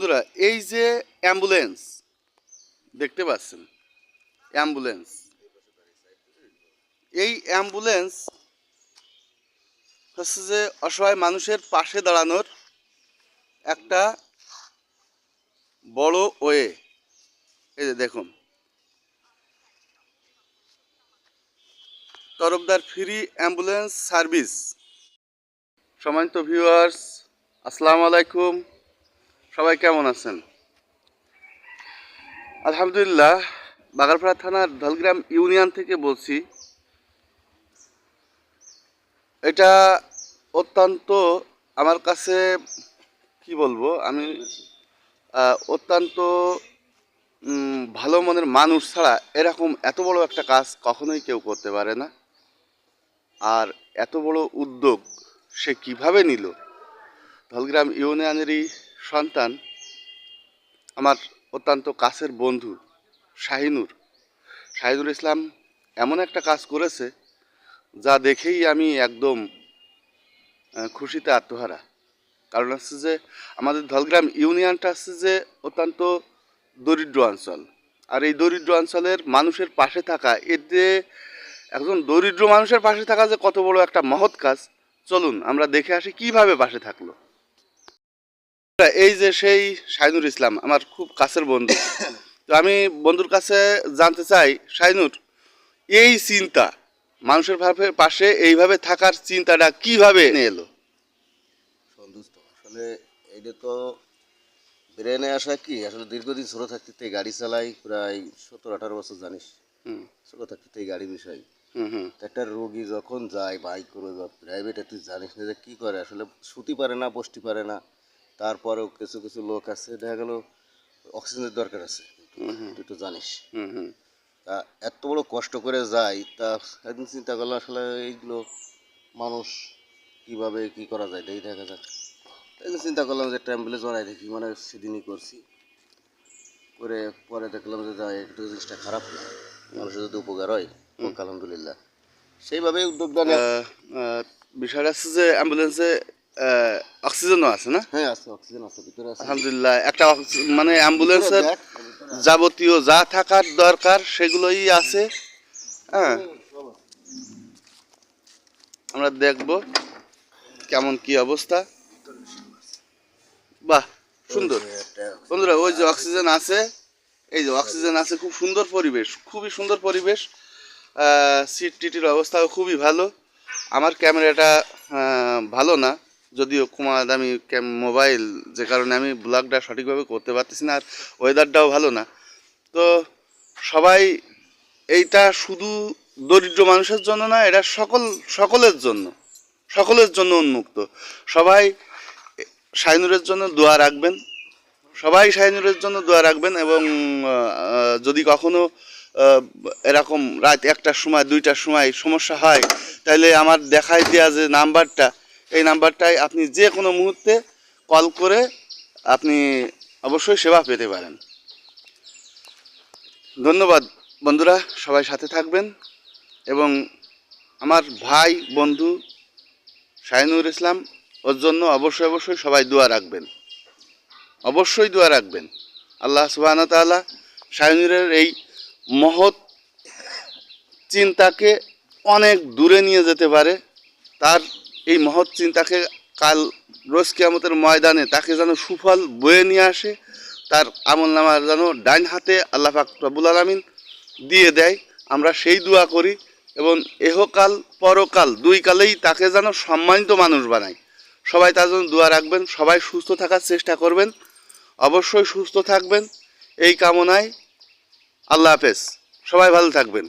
বন্ধুরা, এই যে অ্যাম্বুলেন্স, দেখতে পাচ্ছেন? অ্যাম্বুলেন্স। এই অ্যাম্বুলেন্স হচ্ছে যে অসহায় মানুষের পাশে দাঁড়ানোর একটা বড় ওয়ে। এই যে দেখুন। Tarafdar free ambulance service. সম্মানিত ভিউয়ার্স, আসসালামু আলাইকুম। সবাই কেমন আছেন? আলহামদুলিল্লাহ, বাগারপাড়া থানার ধলগ্রাম ইউনিয়ন থেকে বলছি, এটা অত্যন্ত আমার কাছে, কি বলব, আমি অত্যন্ত ভালো মনের মানুষ ছাড়া এরকম এত বড় একটা কাজ কখনোই কেউ করতে পারে না। আর এত বড় উদ্যোগ সে কীভাবে নিল? ধলগ্রাম ইউনিয়নেরই সন্তান আমার অত্যন্ত কাছের বন্ধু শাহিনুর। শাহিনুর ইসলাম এমন একটা কাজ করেছে যা দেখেই আমি একদম খুশিতে আত্মহারা। কারণ হচ্ছে যে আমাদের ধলগ্রাম ইউনিয়নটা হচ্ছে যে অত্যন্ত দরিদ্র অঞ্চল। আর এই দরিদ্র অঞ্চলের মানুষের পাশে থাকা যে একজন দরিদ্র মানুষের পাশে থাকা যে কত বড় একটা মহৎ কাজ, চলুন আমরা দেখে আসি কীভাবে পাশে থাকল। এই যে সেই শাইনুর ইসলাম আমার খুব কাছের বন্ধু। তো আমি বন্ধুর কাছে জানতে চাই শাইনুর এই চিন্তা মানুষের ভাবে পাশে এইভাবে থাকার চিন্তাটা কীভাবে এলো? সন্তুষ্ট। আসলে এটা তো ব্রেনে আসা কি? আসলে দীর্ঘদিন ছোটো থাকতে গাড়ি চালাই প্রায় সত্তর আঠারো বছর জানিস। হুম। ছোটো থাকতে গাড়ি বিষয় হুম হুম। একটা রোগী যখন যায় বাইক করে বা প্রাইভেটে তুই জানিস না যে কী করে? আসলে শুতে পারে না বসতে পারে না। তারপরেও কিছু কিছু লোক আছে দেখা গেল অক্সিজেনের দরকার আছে। তুই তো জানিস। তা এত বড় কষ্ট করে যায় তা একদিন চিন্তা করলাম আসলে এইগুলো মানুষ কীভাবে কি করা যায় দেখি দেখা যাক। একদিন চিন্তা করলাম যে একটা অ্যাম্বুলেন্স বানাই দেখি মানে সেদিনই করছি। করে পরে দেখলাম যে না, একটু জিনিসটা খারাপ না। মানুষের যদি উপকার হয় আলহামদুলিল্লাহ। আহ, আহ, বিষয়টা হচ্ছে যে অ্যাম্বুলেন্সে অক্সিজেনও আছে না? হ্যাঁ আছে অক্সিজেন আছে ভিতরে আছে। আলহামদুলিল্লাহ একটা মানে অ্যাম্বুলেন্সের যাবতীয় যা থাকার দরকার সেগুলোই আছে। হ্যাঁ। আমরা দেখব কেমন কি অবস্থা। বাহ সুন্দর। বন্ধুরা ওই যে অক্সিজেন আছে এই যে অক্সিজেন আছে খুব সুন্দর পরিবেশ খুবই সুন্দর পরিবেশ। সিট টিটির অবস্থাও খুবই ভালো। আমার ক্যামেরাটা ভালো না। যদিও কুমা দামি মোবাইল, যে কারণে আমি ব্লগটা সঠিকভাবে করতে পারতেছি না, আর ওয়েদারটাও ভালো না। তো সবাই এইটা শুধু দরিদ্র মানুষের জন্য না, এটা সকল, সকলের জন্য সকলের জন্য উন্মুক্ত। সবাই শাইনুরের জন্য দোয়া রাখবেন, সবাই শাহিনুরের জন্য দোয়া রাখবেন এবং যদি কখনো এরকম রাত একটার সময়, দুইটার সময় সমস্যা হয়, তাহলে আমার দেখাই দেওয়া যে নাম্বারটা এই নাম্বারটায় আপনি যে কোনো মুহূর্তে কল করে আপনি অবশ্যই সেবা পেতে পারেন। ধন্যবাদ বন্ধুরা, সবাই সাথে থাকবেন এবং আমার ভাই, বন্ধু শাহিনুর ইসলাম, ওর জন্য অবশ্যই অবশ্যই সবাই দোয়া রাখবেন। অবশ্যই দোয়া রাখবেন। আল্লাহ সুবাহ তাআলা শাহিনুরের এই মহৎ চিন্তাকে অনেক দূরে নিয়ে যেতে পারে। তার এই মহৎ চিন্তাকে কাল রোজ কিয়ামতের ময়দানে তাকে যেন সুফল বয়ে নিয়ে আসে, তার আমল নামার যেন ডাইন হাতে আল্লাহ পাক রব্বুল আলমিন দিয়ে দেয়। আমরা সেই দোয়া করি এবং এহকাল পরকাল দুই কালেই তাকে যেন সম্মানিত মানুষ বানায় সবাই তার জন্য দোয়া রাখবেন, সবাই সুস্থ থাকার চেষ্টা করবেন, অবশ্যই সুস্থ থাকবেন। এই কামনায় আল্লাহ হাফেজ। সবাই ভালো থাকবেন।